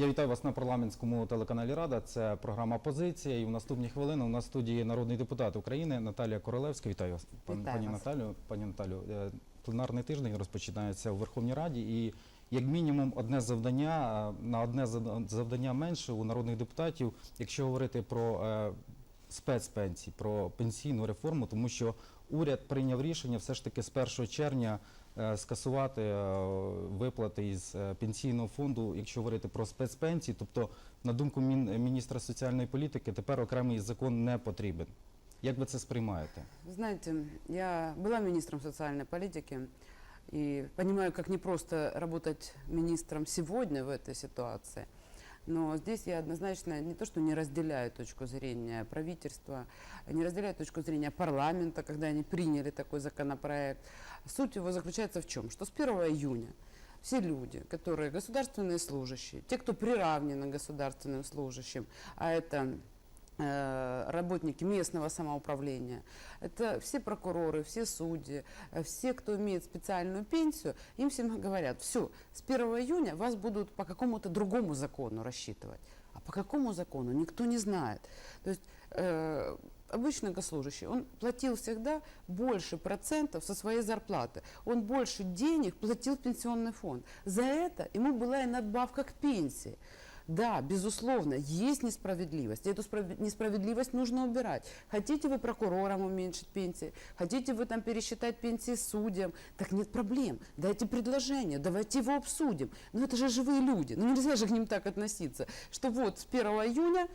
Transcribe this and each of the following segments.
Я вітаю вас на парламентському телеканалі Рада. Це програма Позиція. І в наступні хвилини у нас в студії народний депутат України Наталія Королевська. Вітаю вас, Вітаю пані вас. Наталю. Пані Наталю, е, пленарний тиждень розпочинається у Верховній Раді, і як мінімум одне завдання е, на одне завдання менше у народних депутатів, якщо говорити про е, спецпенсії, про пенсійну реформу, тому що уряд прийняв рішення все ж таки з 1 червня скасувати е, виплати із е, пенсійного фонду, якщо говорити про спецпенсії. Тобто, на думку мін- міністра соціальної політики, тепер окремий закон не потрібен. Як ви це сприймаєте? Вы Знаете, я была министром социальной политики и понимаю, как непросто работать министром сегодня в этой ситуации. Но здесь я однозначно не то, что не разделяю точку зрения правительства, не разделяю точку зрения парламента, когда они приняли такой законопроект. Суть его заключается в чем? Что с 1 июня все люди, которые государственные служащие, те, кто приравнены государственным служащим, а это работники местного самоуправления, это все прокуроры, все судьи, э, все, кто имеет специальную пенсию, им всем говорят, все, с 1 июня вас будут по какому-то другому закону рассчитывать. А по какому закону, никто не знает. То есть э, обычный госслужащий, он платил всегда больше процентов со своей зарплаты. Он больше денег платил в пенсионный фонд. За это ему была и надбавка к пенсии. Да, безусловно, есть несправедливость. Эту справ- несправедливость нужно убирать. Хотите вы прокурорам уменьшить пенсии, хотите вы там пересчитать пенсии судьям, так нет проблем. Дайте предложение, давайте его обсудим. Но это же живые люди, ну нельзя же к ним так относиться, что вот с 1 июня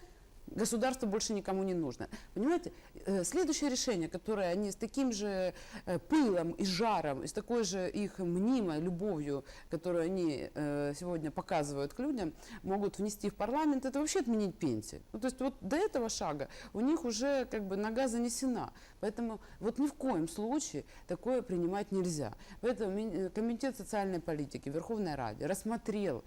государство больше никому не нужно. Понимаете, Э, следующее решение, которое они с таким же э, пылом и жаром, и с такой же их мнимой любовью, которую они э, сегодня показывают к людям, могут внести в парламент, это вообще отменить пенсии. Ну, то есть вот до этого шага у них уже как бы нога занесена. Поэтому вот ни в коем случае такое принимать нельзя. Поэтому ми- Комитет социальной политики Верховной Раде рассмотрел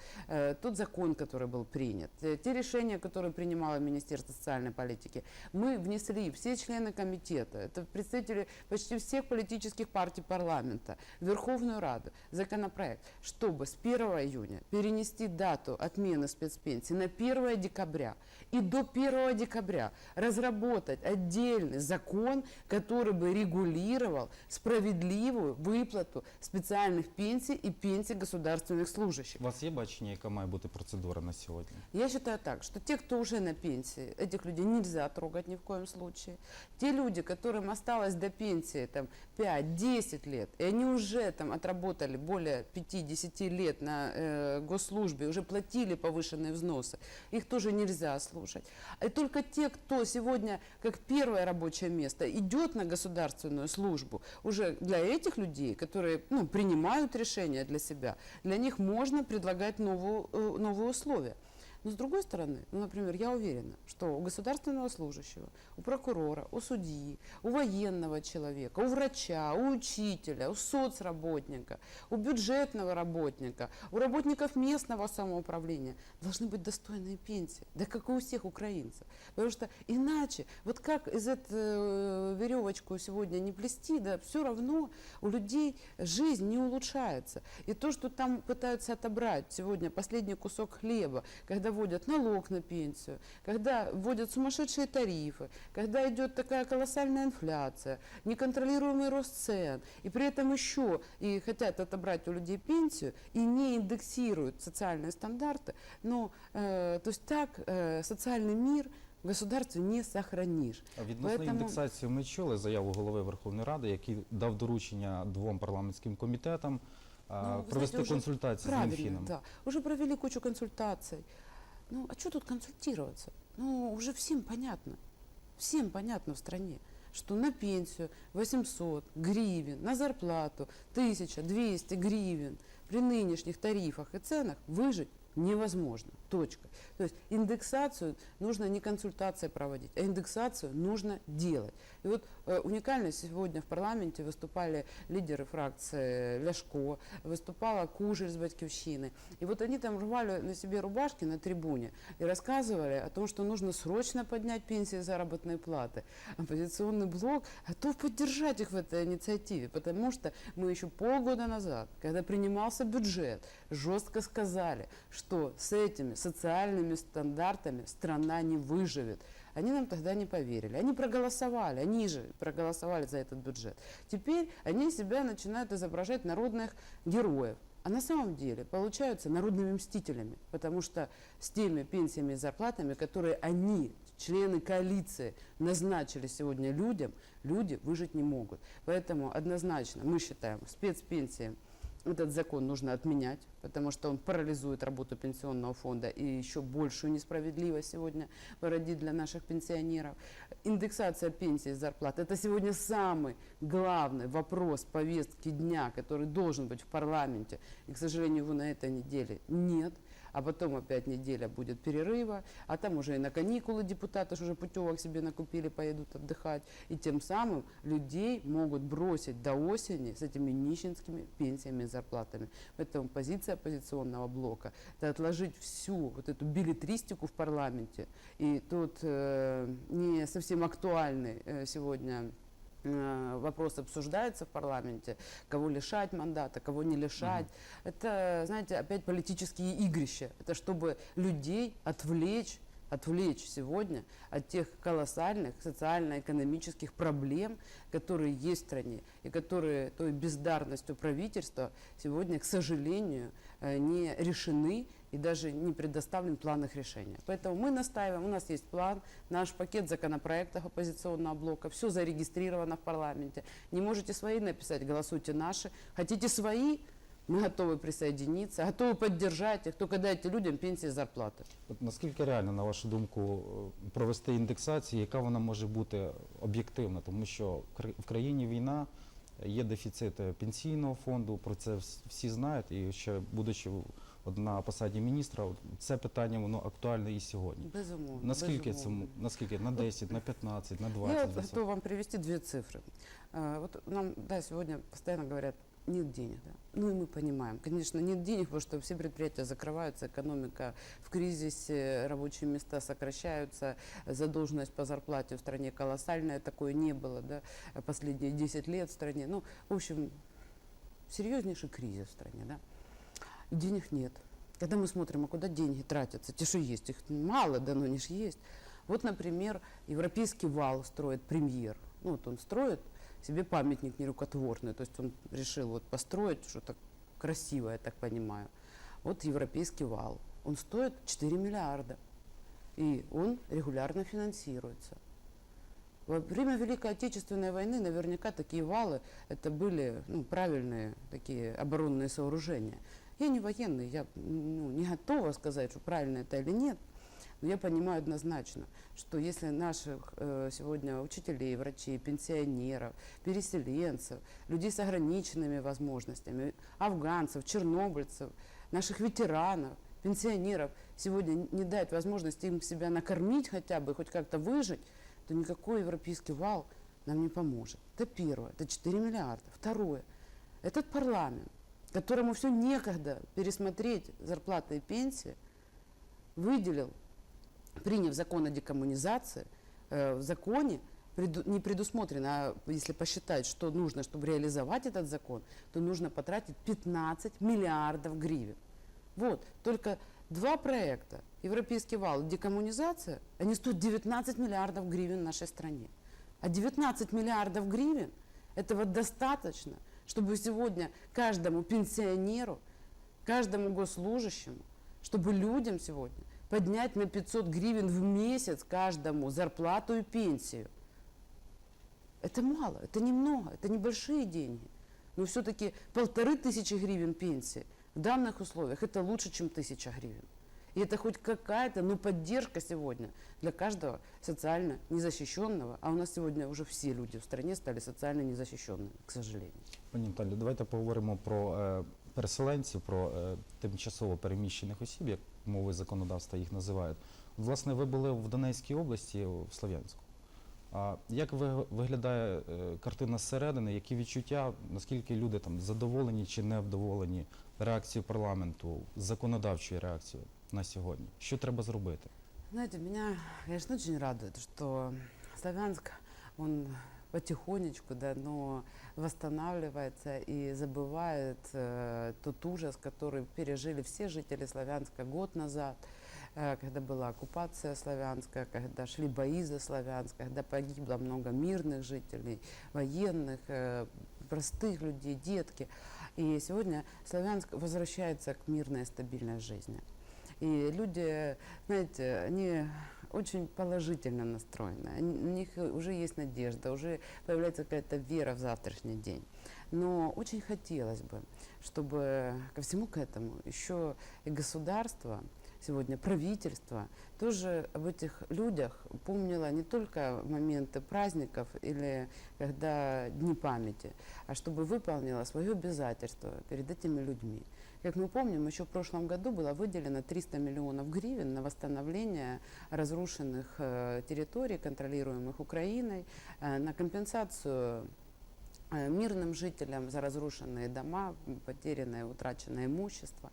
тот закон, который был принят, те решения, которые принимало Министерство социальной политики. Мы внесли, все члены комитета, это представители почти всех политических партий парламента, в Верховную Раду, законопроект, чтобы с 1 июня перенести дату отмены спецпенсии на 1 декабря и до 1 декабря разработать отдельный закон, который бы регулировал справедливую выплату специальных пенсий и пенсий государственных служащих. У вас є бачення, яка має бути процедура на сьогодні? Я считаю так, что те, кто уже на пенсии, этих людей нельзя трогать ни в коем случае. Те люди, которым осталось до пенсии там, 5-10 лет, и они уже там отработали более 5-10 лет на э, госслужбе, уже платили повышенные взносы, их тоже нельзя слушать. И только те, кто сегодня как первое рабочее место идет на государственную службу, уже для этих людей, которые ну, принимают решения для себя, для них можно предлагать новую, э, новые условия. Но с другой стороны, ну, например, я уверена, что у государственного служащего, у прокурора, у судьи, у военного человека, у врача, у учителя, у соцработника, у бюджетного работника, у работников местного самоуправления должны быть достойные пенсии, да как и у всех украинцев. Потому что иначе, вот как из этой веревочку сегодня не плести, да все равно у людей жизнь не улучшается. И то, что там пытаются отобрать сегодня последний кусок хлеба, когда вводят налог на пенсию, когда вводят сумасшедшие тарифы, когда идет такая колоссальная инфляция, неконтролируемый рост цен, и при этом еще и хотят отобрать у людей пенсию и не индексируют социальные стандарты, ну, э, то есть так э, социальный мир в государстве не сохранишь. А Відносно Поэтому- індексації ми чули заяву голови Верховної Ради, який дав доручення двом парламентським комітетам а, Ну, вы провести знаете, уже консультації з Правильно, Мінфіном. да. Уже провели кучу консультаций. Ну, а что тут консультироваться? Ну, уже всем понятно. Всем понятно в стране, что на пенсию 800 гривен, на зарплату 1200 гривен при нынешних тарифах и ценах выжить невозможно. Точка. То есть индексацию нужно не консультации проводить, а индексацию нужно делать. И вот э, уникально сегодня в парламенте выступали лидеры фракции Ляшко, выступала Кужель с Батьковщины. И вот они там рвали на себе рубашки на трибуне и рассказывали о том, что нужно срочно поднять пенсии и заработные платы. Оппозиционный блок готов поддержать их в этой инициативе, потому что мы еще полгода назад, когда принимался бюджет, жестко сказали, что что с этими социальными стандартами страна не выживет. Они нам тогда не поверили. Они проголосовали, они же проголосовали за этот бюджет. Теперь они себя начинают изображать народных героев. А на самом деле получаются народными мстителями, потому что с теми пенсиями и зарплатами, которые они, члены коалиции, назначили сегодня людям, люди выжить не могут. Поэтому однозначно мы считаем, спецпенсии этот закон нужно отменять, потому что он парализует работу пенсионного фонда и еще большую несправедливость сегодня породит для наших пенсионеров. Индексация пенсии и зарплат – это сегодня самый главный вопрос повестки дня, который должен быть в парламенте. И, к сожалению, его на этой неделе нет. А потом опять неделя будет перерыва, а там уже и на каникулы депутаты уже путевок себе накупили, поедут отдыхать. И тем самым людей могут бросить до осени с этими нищенскими пенсиями и зарплатами. Поэтому позиция оппозиционного блока – это отложить всю вот эту билетристику в парламенте и тот э, не совсем актуальный э, сегодня вопрос обсуждается в парламенте, кого лишать мандата, кого не лишать. Это, знаете, опять политические игрища. Это чтобы людей отвлечь отвлечь сегодня от тех колоссальных социально-экономических проблем, которые есть в стране, и которые той бездарностью правительства сегодня, к сожалению, э, не решены и даже не предоставлен план их решения. Поэтому мы настаиваем, у нас есть план, наш пакет законопроектов оппозиционного блока, все зарегистрировано в парламенте. Не можете свои написать, голосуйте наши. Хотите свои, мы готовы присоединиться, готовы поддержать их, только дайте людям пенсии и зарплаты. От наскільки реально, на вашу думку, е, провести індексацію, яка вона може бути об'єктивна? Тому що в кра- в країні війна, є дефіцит е, пенсійного фонду, про це вс- всі знають. І ще будучи в- от на посаді міністра, от це питання воно актуальне і сьогодні. Безумовно. Наскільки це безумовно. м- наскільки на 10, на 15, на 20? Я вот десь? готова вам привести две цифры. А, Вот нам, да, сегодня постоянно говорят, нет денег, да. Ну и мы понимаем, конечно, нет денег, потому что все предприятия закрываются, экономика в кризисе, рабочие места сокращаются, задолженность по зарплате в стране колоссальная, такое не было, да, последние 10 лет в стране. Ну, в общем, серьезнейший кризис в стране, да. Денег нет. Когда мы смотрим, а куда деньги тратятся, те, что есть, их мало, да, но они же есть. Вот, например, европейский вал строит премьер. Ну, вот он строит себе памятник нерукотворный, то есть он решил вот построить что-то красивое, я так понимаю. Вот европейский вал. Он стоит 4 миллиарда. И он регулярно финансируется. Во время Великой Отечественной войны наверняка такие валы это были ну, правильные такие оборонные сооружения. Я не военный, я ну, не готова сказать, что правильно это или нет. Но я понимаю однозначно, что если наших э, сегодня учителей, врачей, пенсионеров, переселенцев, людей с ограниченными возможностями, афганцев, чернобыльцев, наших ветеранов, пенсионеров сегодня не дать возможности им себя накормить хотя бы, хоть как-то выжить, то никакой европейский вал нам не поможет. Это первое, это 4 миллиарда. Второе, этот парламент, которому все некогда пересмотреть зарплаты и пенсии, выделил, приняв закон о декоммунизации, э, в законе не предусмотрено, а если посчитать, что нужно, чтобы реализовать этот закон, то нужно потратить 15 миллиардов гривен. Вот, только два проекта, Европейский вал и декоммунизация, они стоят 19 миллиардов гривен в нашей стране. А 19 миллиардов гривен, этого достаточно, чтобы сегодня каждому пенсионеру, каждому госслужащему, чтобы людям сегодня поднять на 500 гривен в месяц каждому зарплату и пенсию. Это мало, это немного, это небольшие деньги. Но все-таки полторы тысячи гривен пенсии в данных условиях это лучше, чем тысяча гривен. И это хоть какая-то, ну, поддержка сегодня для каждого социально незащищенного. А у нас сегодня уже все люди в стране стали социально незащищенными, к сожалению. Пані Наталі, давайте поговоримо про переселенців, про е, тимчасово переміщених осіб, як мови законодавства їх називають. Власне, ви були в Донецькій області, в Слов'янську. А як ви, виглядає е, картина зсередини, які відчуття, наскільки люди там задоволені чи невдоволені реакцією парламенту, законодавчою реакцією на сьогодні? Що треба зробити? Знаете, меня, конечно, очень радует, что Славянск, он потихонечку, да, но восстанавливается и забывает э, тот ужас, который пережили все жители Славянска год назад, э, когда была оккупация Славянска, когда шли бои за Славянск, когда погибло много мирных жителей, военных, э, простых людей, детки. И сегодня Славянск возвращается к мирной, стабильной жизни. И люди, знаете, они очень положительно настроены. У них уже есть надежда, уже появляется какая-то вера в завтрашний день. Но очень хотелось бы, чтобы ко всему к этому еще и государство, сегодня правительство, тоже об этих людях помнило не только моменты праздников или когда дни памяти, а чтобы выполнило свое обязательство перед этими людьми. Как мы помним, еще в прошлом году было выделено 300 миллионов гривен на восстановление разрушенных э, территорий, контролируемых Украиной, э, на компенсацию э, мирным жителям за разрушенные дома, потерянное, утраченное имущество.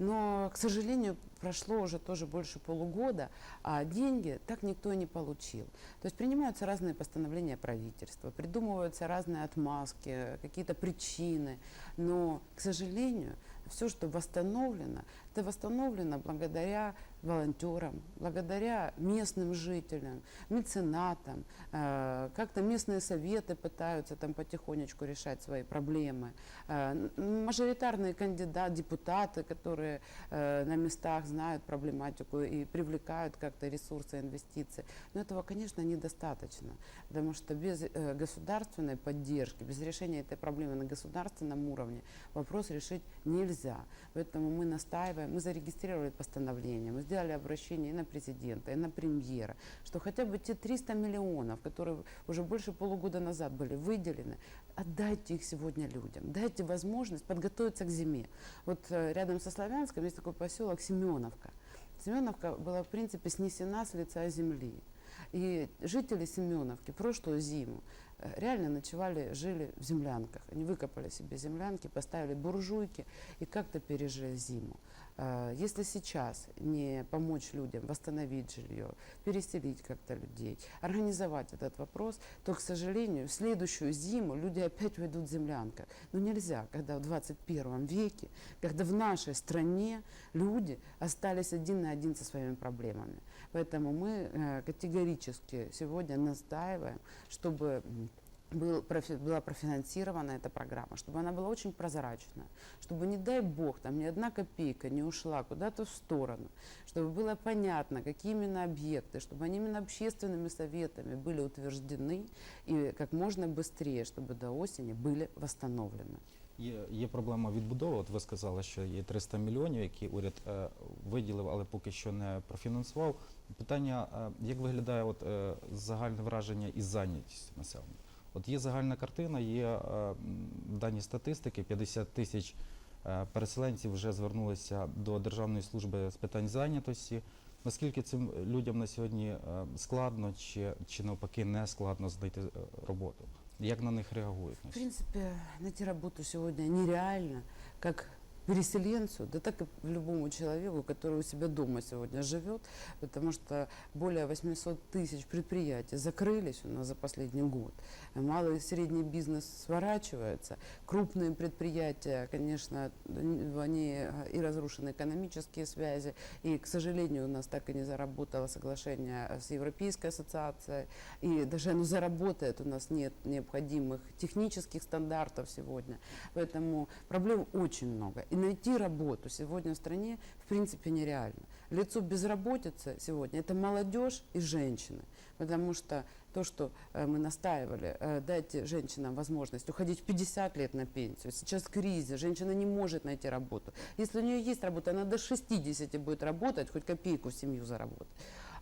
Но, к сожалению, прошло уже тоже больше полугода, а деньги так никто и не получил. То есть принимаются разные постановления правительства, придумываются разные отмазки, какие-то причины. Но, к сожалению, все, что восстановлено, это восстановлено благодаря волонтерам, благодаря местным жителям, меценатам. Э, Как-то местные советы пытаются там потихонечку решать свои проблемы. Э, Мажоритарные кандидаты, депутаты, которые э, на местах знают проблематику и привлекают как-то ресурсы, инвестиции. Но этого, конечно, недостаточно, потому что без государственной поддержки, без решения этой проблемы на государственном уровне вопрос решить нельзя. Поэтому мы настаиваем, мы зарегистрировали постановление, мы сделали обращение и на президента, и на премьера, что хотя бы те 300 миллионов, которые уже больше полугода назад были выделены, отдайте их сегодня людям, дайте возможность подготовиться к зиме. Вот э, рядом со Славянском есть такой поселок Семеновка. Семеновка была, в принципе, снесена с лица земли. И жители Семеновки прошлую зиму э, реально ночевали, жили в землянках. Они выкопали себе землянки, поставили буржуйки и как-то пережили зиму. Э, Если сейчас не помочь людям восстановить жилье, переселить как-то людей, организовать этот вопрос, то, к сожалению, в следующую зиму люди опять уйдут в землянках. Но нельзя, когда в 21 веке, когда в нашей стране люди остались один на один со своими проблемами. Поэтому мы э, категорически сегодня настаиваем, чтобы был, профи- была профинансирована эта программа, чтобы она была очень прозрачная, чтобы, не дай бог, там ни одна копейка не ушла куда-то в сторону, чтобы было понятно, какие именно объекты, чтобы они именно общественными советами были утверждены и как можно быстрее, чтобы до осени были восстановлены. Є, є проблема відбудови. От ви сказали, що є 300 мільйонів, які уряд е, виділив, але поки що не профінансував. Питання, е, як виглядає от, е, загальне враження із зайнятістю населення? От є загальна картина, є е, дані статистики, 50 тисяч е, переселенців вже звернулися до Державної служби з питань зайнятості. Наскільки цим людям на сьогодні е, складно чи, чи навпаки не складно знайти роботу? Як на них реагують? В принципе, найти работу сегодня нереально, как переселенцу, да так и любому человеку, который у себя дома сегодня живет, потому что более 800 тысяч предприятий закрылись у нас за последний год. Малый и средний бизнес сворачивается, крупные предприятия, конечно, они э, и разрушены экономические связи, и, к сожалению, у нас так и не заработало соглашение с Европейской ассоциацией, и даже оно заработает, у нас нет необходимых технических стандартов сегодня. Поэтому проблем очень много. И найти работу сегодня в стране в принципе нереально. Лицо безработицы сегодня это молодежь и женщины. Потому что то, что э, мы настаивали, э, дайте женщинам возможность уходить в 50 лет на пенсию. Сейчас кризис, женщина не может найти работу. Если у нее есть работа, она до 60 будет работать, хоть копейку в семью заработать.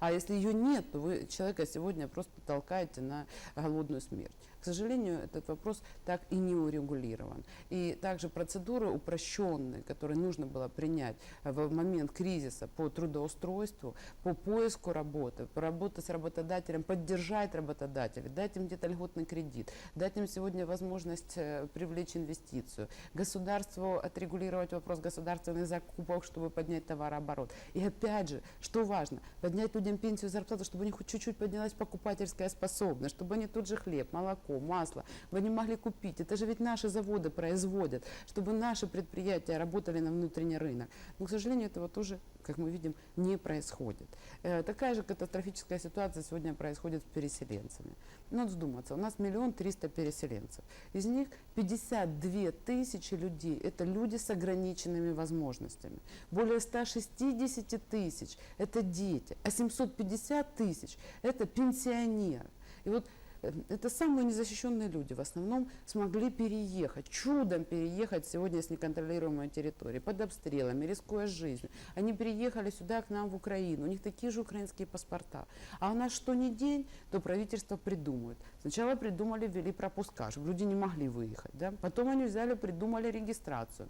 А если ее нет, то вы человека сегодня просто толкаете на голодную смерть. К сожалению, этот вопрос так и не урегулирован. И также процедуры упрощенные, которые нужно было принять в момент кризиса по трудоустройству, по поиску работы, по работе с работодателем, поддержать работодателей, дать им где-то льготный кредит, дать им сегодня возможность э, привлечь инвестицию, государству отрегулировать вопрос государственных закупок, чтобы поднять товарооборот. И опять же, что важно, поднять людям пенсию, зарплату, чтобы у них хоть чуть-чуть поднялась покупательская способность, чтобы они тот же хлеб, молоко, масло, чтобы они могли купить. Это же ведь наши заводы производят, чтобы наши предприятия работали на внутренний рынок. Но, к сожалению, этого тоже, как мы видим, не происходит. Э, Такая же катастрофическая ситуация сегодня происходит с переселенцами. Надо вдуматься, у нас миллион триста переселенцев. Из них 52 тысячи людей – это люди с ограниченными возможностями. Более 160 тысяч – это дети, а 750 тысяч – это пенсионеры. И вот это самые незащищенные люди в основном смогли переехать, чудом переехать сегодня с неконтролируемой территории, под обстрелами, рискуя жизнью. Они переехали сюда, к нам в Украину, у них такие же украинские паспорта. А у нас что ни день, то правительство придумывает. Сначала придумали, ввели пропуска, чтобы люди не могли выехать. Да? Потом они взяли, придумали регистрацию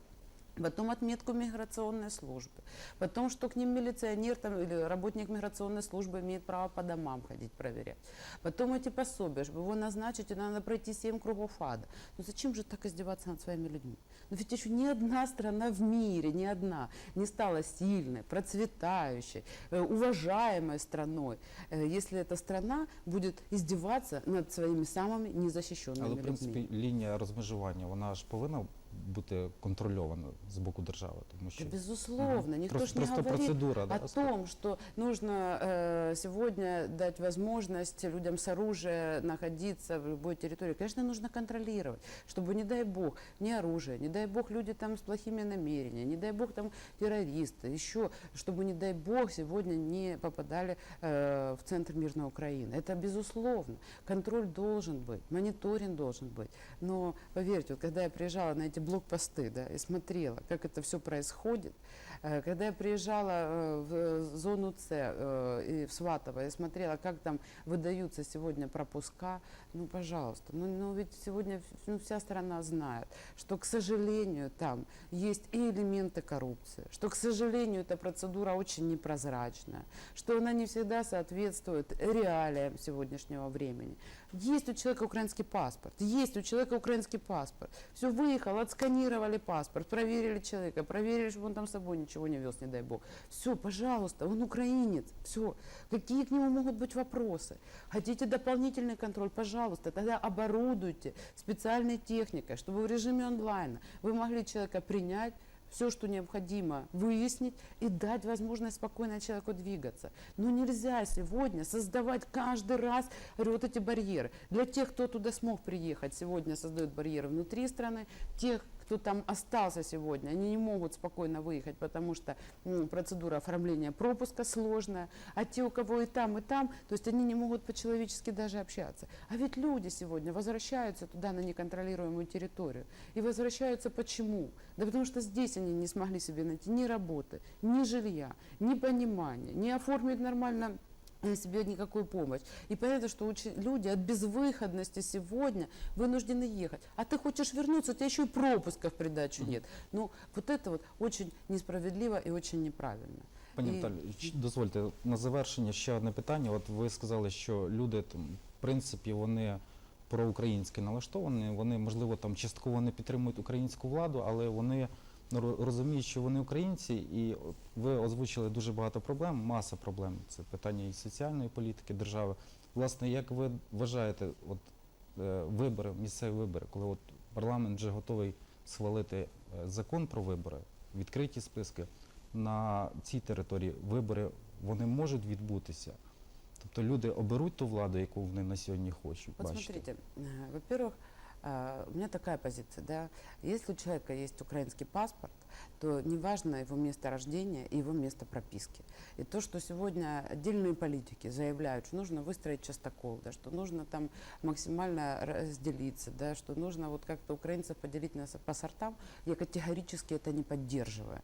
Потом отметку миграционной службы. Потом, что к ним милиционер там, или работник миграционной службы имеет право по домам ходить проверять. Потом эти пособия, чтобы его назначить, и надо пройти 7 кругов ада. Ну зачем же так издеваться над своими людьми? Но ведь еще ни одна страна в мире, ни одна, не стала сильной, процветающей, э, уважаемой страной, э, если эта страна будет издеваться над своими самыми незащищенными Але в людьми. принципі лінія розмежування вона ж повинна бути контрольована з боку держави, тому що безусловно, Мгм. никто просто, ж не говорит процедура да, о том, что нужно э, сегодня дать возможность людям с оружием находиться в любой территории. Конечно, нужно контролировать, чтобы, не дай бог, не оружие, не дай бог, люди там с плохими намерениями, не дай бог, там террористы, еще, чтобы, не дай бог, сегодня не попадали э, в центр мирной Украины. Это безусловно. Контроль должен быть, мониторинг должен быть. Но поверьте, вот когда я приезжала на эти блокпосты, да, и смотрела, как это все происходит, Э, Когда я приезжала э, в э, зону С и в Сватово, я смотрела, как там выдаются сегодня пропуска, ну, пожалуйста, ну, ну ведь сегодня ну, вся страна знает, что, к сожалению, там есть и элементы коррупции, что, к сожалению, эта процедура очень непрозрачная, что она не всегда соответствует реалиям сегодняшнего времени. Есть у человека украинский паспорт, есть у человека украинский паспорт. Все, выехал, отсканировали паспорт, проверили человека, проверили, чтобы он там с собой ничего не вез, не дай бог. Все, пожалуйста, он украинец, все. Какие к нему могут быть вопросы? Хотите дополнительный контроль, пожалуйста, тогда оборудуйте специальной техникой, чтобы в режиме онлайна вы могли человека принять, все, что необходимо, выяснить и дать возможность спокойно человеку двигаться. Но нельзя сегодня создавать каждый раз вот эти барьеры. Для тех, кто туда смог приехать, сегодня создают барьеры внутри страны, тех, кто там остался сегодня, они не могут спокойно выехать, потому что м, процедура оформления пропуска сложная, а те, у кого и там, и там, то есть они не могут по-человечески даже общаться. А ведь люди сегодня возвращаются туда на неконтролируемую территорию. И возвращаются почему? Да потому что здесь они не смогли себе найти ни работы, ни жилья, ни понимания, не оформить нормально себе никакую помощь. И понятно, что учи- люди от безвыходности сегодня вынуждены ехать. А ты хочешь вернуться, у тебя еще и пропуска в придачу нет. Ну, вот это вот очень несправедливо и очень неправильно. Пані І- Наталі, ч- дозвольте на завершення ще одне питання. От ви сказали, що люди там, в принципі, вони проукраїнськи налаштовані, вони, можливо, там частково не підтримують українську владу, але вони ну, ро- розуміють, що вони українці, і от ви озвучили дуже багато проблем, маса проблем. Це питання і соціальної політики держави. Власне, як ви вважаєте, от е, вибори, місцеві вибори, коли от парламент вже готовий схвалити е, закон про вибори, відкриті списки на цій території вибори вони можуть відбутися. Тобто люди оберуть ту владу, яку вони на сьогодні хочуть. Вот бачите. смотрите, э, во-первых, э, у меня такая позиция, да, если у человека есть украинский паспорт, то неважно его место рождения и его место прописки. И то, что сегодня отдельные политики заявляют, что нужно выстроить частокол, да, что нужно там максимально разделиться, да, что нужно вот как-то украинцев поделить на с- по сортам, я категорически это не поддерживаю.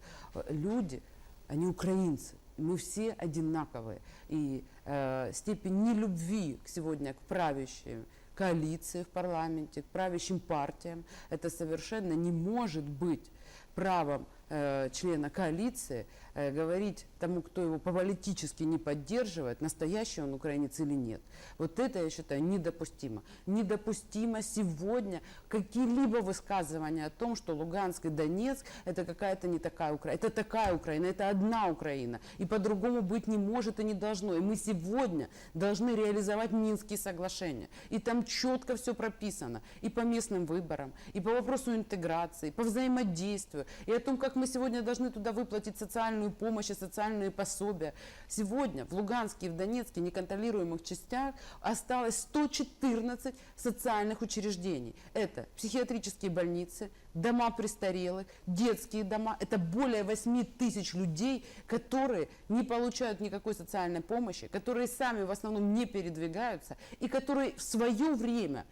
Люди, они украинцы, мы все одинаковые. И э, степень нелюбви к сегодня к правящей коалиции в парламенте, к правящим партиям, это совершенно не может быть правом члена коалиции э, говорить тому, кто его политически не поддерживает, настоящий он украинец или нет. Вот это, я считаю, недопустимо. Недопустимо сегодня какие-либо высказывания о том, что Луганск и Донецк это какая-то не такая Украина. Это такая Украина, это одна Украина. И по-другому быть не может и не должно. И мы сегодня должны реализовать Минские соглашения. И там четко все прописано. И по местным выборам, и по вопросу интеграции, по взаимодействию, и о том, как мы сегодня должны туда выплатить социальную помощь и социальные пособия. Сегодня в Луганске и в Донецке неконтролируемых частях осталось 114 социальных учреждений. Это психиатрические больницы, дома престарелых, детские дома. Это более 8 тысяч людей, которые не получают никакой социальной помощи, которые сами в основном не передвигаются и которые в свое время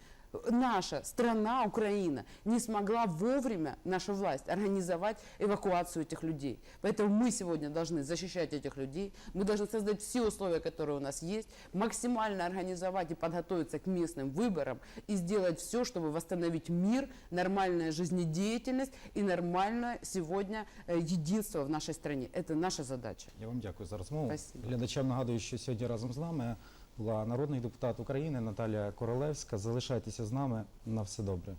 наша страна, Украина, не смогла вовремя, наша власть, организовать эвакуацию этих людей. Поэтому мы сегодня должны защищать этих людей, мы должны создать все условия, которые у нас есть, максимально организовать и подготовиться к местным выборам и сделать все, чтобы восстановить мир, нормальная жизнедеятельность и нормальное сегодня э, единство в нашей стране. Это наша задача. Я вам дякую за розмову. Спасибо. Глядачам нагадую, що сьогодні разом з нами була народний депутат України Наталія Королевська. Залишайтеся з нами на все добре.